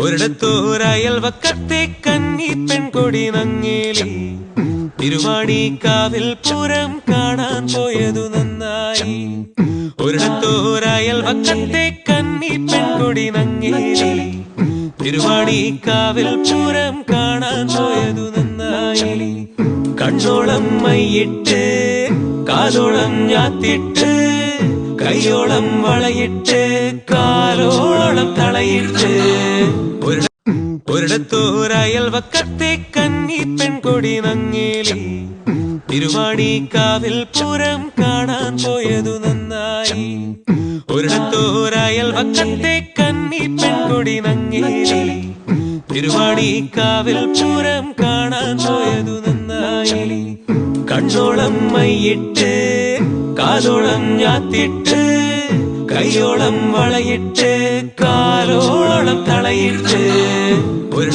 ഒരിടത്തോരയൽ വക്കത്തെ കന്നി പെൺകൊടി നങ്ങേലി. തിരുവാണിക്കാവിൽ പൂരം കാണാൻ പോയതു നന്നായി. ഒരിടത്തോരയൽ വക്കത്തെ കന്നി പെൺകൊടി നങ്ങേലി. തിരുവാണിക്കാവിൽ പൂരം കാണാൻ പോയതു നന്നായി. കണ്ണോളം മയ്യിട്ട് കാലോളം ഞാത്തിട്ട് കൈയോളം വളയിട്ട് കാലോളം തളയിട്ട്. ഒരിട- അയൽവക്കത്തെ വക്കത്തെ കന്നി പെൺകൊടി നങ്ങേലി. തിരുവാണിക്കാവിൽ പൂരം കാണാൻ പോയതു നന്നായി. ഒരിടത്തോരയൽ വക്കത്തെ കന്നി പെൺകൊടി നങ്ങേലി. തിരുവാണിക്കാവിൽ പൂരം കാണാൻ പോയതു നന്നായി. കണ്ണോളം മൈയിട്ട് കാലോളം ഞാത്തിട്ട് കൈയോളം വളയിട്ട് കാലോളം തളയിട്ട് ഒരു